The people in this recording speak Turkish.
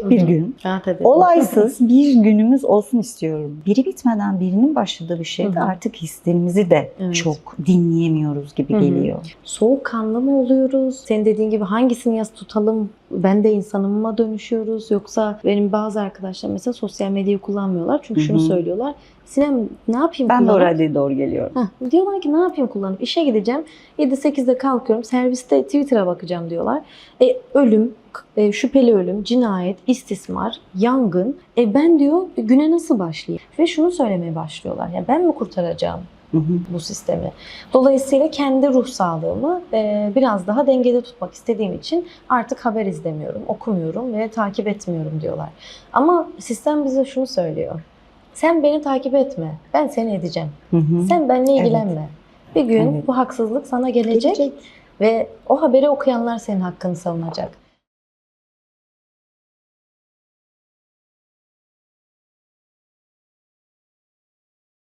Tek bir Hı hı. gün Ha, tabii. olaysız bir günümüz olsun istiyorum. Biri bitmeden birinin başladığı bir şeyde Hı hı. artık hislerimizi de Evet. çok dinleyemiyoruz gibi Hı hı. geliyor. Soğukkanlı mı oluyoruz? Senin dediğin gibi hangisini yaz tutalım? Ben de insanıma dönüşüyoruz. Yoksa benim bazı arkadaşlarım mesela sosyal medyayı kullanmıyorlar. Çünkü Hı şunu söylüyorlar. Sinem ne yapayım Ben de kullanıp? oraya doğru geliyorum. Heh, diyorlar ki ne yapayım kullanıp işe gideceğim 7-8'de kalkıyorum serviste Twitter'a bakacağım diyorlar. E, ölüm, e, şüpheli ölüm, cinayet, istismar, yangın. E, ben diyor güne nasıl başlayayım? Ve şunu söylemeye başlıyorlar. Ya ben mi kurtaracağım Hı hı. bu sistemi? Dolayısıyla kendi ruh sağlığımı e, biraz daha dengede tutmak istediğim için artık haber izlemiyorum, okumuyorum ve takip etmiyorum diyorlar. Ama sistem bize şunu söylüyor. Sen beni takip etme, ben seni edeceğim. Hı hı. Sen benimle Evet. ilgilenme. Bir gün Evet. bu haksızlık sana gelecek, Gelecek. ve o haberi okuyanlar senin hakkını savunacak.